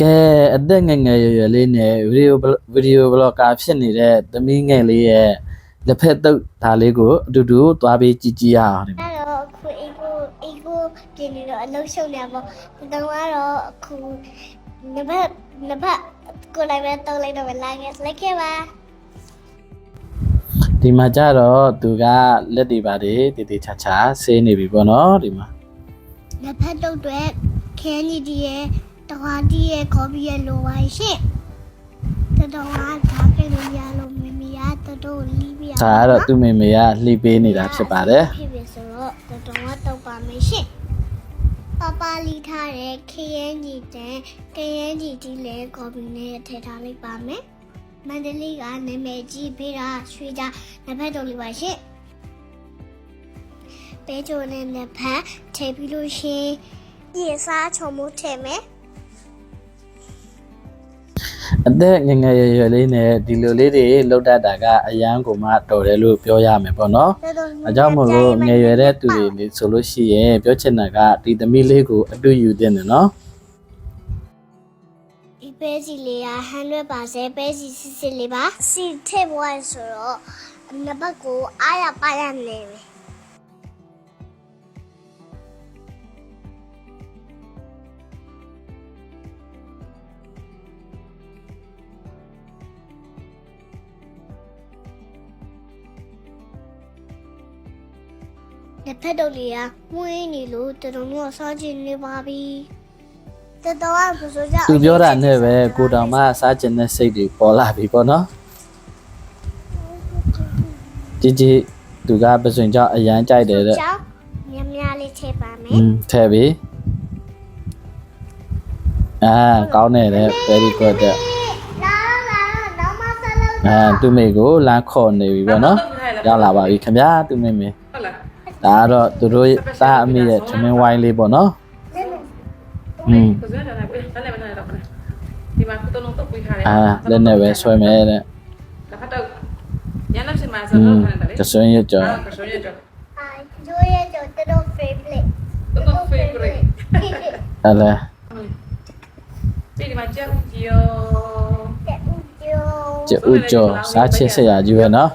ကဲအသက်ငယ်ငယ်ရွယ်ရွယ်လေးနဲ့ဗီဒီယိုဗီဒီယိုဘလော့ကာဖြစ်နေတဲ့သမီးငယ်လေးရဲ့လက်ဖက်တုပ်ဒါလေးကိုအတူတူသွားပြီးကြည့်ကြည့်ရအောင်ဒီမှာအဲ့တော့အခုအိတ်ကိုအိတ်ကိုပြင်နေတော့အလုံးရှုံနေပါဘော။တော့ကတော့အခုနဘက်နဘက်ကိုလည်းပဲတုံးလိုက်တော့ပဲလာခဲ့လိုက်ခဲ့ပါဒီမှာကြတော့သူကလက်တွေပါတွေတည်တည်ချာချာဆေးနေပြီပေါ့နော်ဒီမှာ။နဘက်တုတ်တွေခင်းကြီးတည်းရဲ့ တဝါတီးရဲ့ကော်ဖီရဲ့လိုပါရှင့်။တတော်ကဒါပြလို့ရလို့မမရတတော်လီးပြရဒါကတော့သူ့မေမေကလှိပေးနေတာဖြစ်ပါတယ်ဖြစ်ပြီဆိုတော့တတော်ကတုတ်ပါမယ်ရှင့်။ပပလီထားတဲ့ခရမ်းကြီးတန်ခရမ်းကြီးကြီးလဲကော်ဖီနဲ့ထည့်ထားလိုက်ပါမယ်။မန္တလေးကနာမည်ကြီးပေးတာရွှေကြနဘက်တုတ်လေးပါရှင့်။ပဲချိုနဲ့နဘက်ထည့်ပြီးလို့ရှရင်ရေစားချုံမှုထည့်မယ် အသက်ငယ်ငယ်ရွယ်ရွယ်လေးနဲ့ဒီလိုလေးတွေလောက်တတ်တာကအရန်ကိုမှတော်တယ်လို့ပြောရမယ်ပေါ့နော်။တော်တော်အကြောင်းမို့လို့ငယ်ရွယ်တဲ့သူတွေလေဆိုလို့ရှိရင်ပြောချင်တာကဒီသမီးလေးကိုအတူယူတင်တယ်နော်ဒီပဲစီလေးက100%ပဲစီစစ်စစ်လေးပါစီထည့်ပွားဆိုတော့နဘက်ကိုအားရပါရနေမယ် လက်ဖက်တော့လေးကမွေးနေလို့တော်တော်များစားချင်နေပါပြီတော်တော်ကဘယ်ဆိုကြ သူပြောတာနဲ့ပဲကိုတောင်မှစားကျင်တဲ့စိတ်တွေပေါ်လာပြီပေါ့နော်ជីជីသူကပစွန်ကြောင့်အရန်ကြိုက်တယ်တဲ့ ကြောင်းများများလေးထည့်ပါမယ် อืมထဲပြီအာကောင်းတယ်တဲ့ very good တဲ့ လာလာတော့မဆလုံး အာသူ့မိကိုလမ်းခေါ်နေပြီပေါ့နော်ရောက်လာပါပြီခင်ဗျာသူ့မိမေ ဟုတ်လား ဒါကတော့သူတို့သားအမိရဲ့ထမင်းဝိုင်းလေးပေါ့နော် อืม ကိုစရတာလည်းအဲ့လည်းမနိုင်တော့ဘူးဒီမှာကုတုံးတော့ပွေးထားတယ် အာလက်နဲ့ပဲဆွဲမယ်တဲ့ လက်ဖတ်တော့ညနေစမှာစ อื တော့ ม ခဏတည်း ကစွန်းရကြော် အာကဆိုရကြ အာဂျိုးရဲ့တော့တော် favorite တော့ favorite အဲ့လေ ဒီမှာကြောက်ကြီးရော တဲ့ဦးဂျိုး ကျဥကြော်စားချစ်စရာကြီးပဲနော်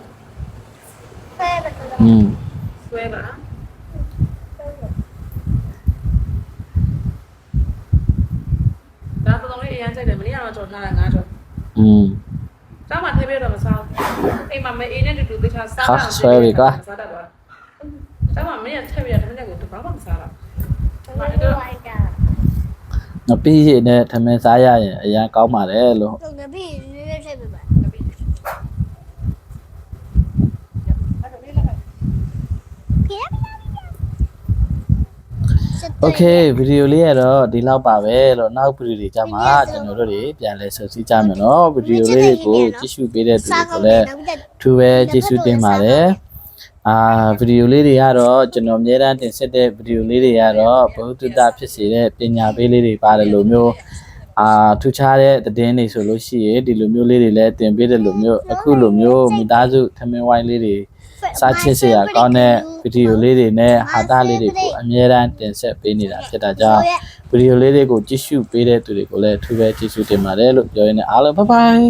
ဖဲတော့ อืม ဆွဲပါဒါတော့လေးအရင်ကြိုက်တယ်မနေ့ကတော့ကြော်ထားတာငါကြော်อืมကျောင်းမှာထဲပြတော့မစားဘူးအိမ်မှာမအေးနဲ့တူတူသေချာစားဟာဆွဲပြီကွာစားတတ်သွားကျောင်းမှာမင်းထည့်ပြတယ်မနေ့ကတဘာမှမစားတော့မလိုက်တာငပိရည်နဲ့ထမင်းစားရရင်အရန်ကောင်းပါတယ်လို့ တော့ငါပြီးနည်းနည်းထည့်ပေးပါပြရပြ โอเคဗီဒီယိုလေးရတော့ဒီလောက်ပါပဲလို့နောက်ဗီဒီယိုတွေကြမှာကျွန်တော်တို့တွေပြန်လဲဆက်စည်းကြမယ်နော်ဗီဒီယိုလေးတွေကိုကြည့်ရှုပေးတဲ့သူတွေကိုလည်း အထူးပဲကျေးဇူးတင်ပါတယ်အာဗီဒီယိုလေးတွေကတော့ကျွန်တော်အများအားတင်ဆက်တဲ့ဗီဒီယိုလေးတွေကတော့ဘုဒ္ဓတဖြစ်စေတဲ့ပညာပေးလေးတွေပါတယ်လို့မျိုး အာထူးခြားတဲ့သတင်းတွေဆိုလို့ရှိရင်ဒီလိုမျိုးလေးတွေလည်းတင်ပေးတဲ့လိုမျိုးအခုလိုမျိုးမိသားစုထမင်းဝိုင်းလေးတွေစားချစ်စရာကောင်းတဲ့ဗီဒီယိုလေးတွေနဲ့ဟာတာလေးတွေကိုအများအားတင်ဆက်ပေးနေတာဖြစ်တာကြောင့်ဗီဒီယိုလေးတွေကိုကြည့်ရှုပေးတဲ့သူတွေကိုလည်းအထူးပဲကျေးဇူးတင်ပါတယ်လို့ပြောရင်းနဲ့အားလုံးဘိုင်ဘိုင်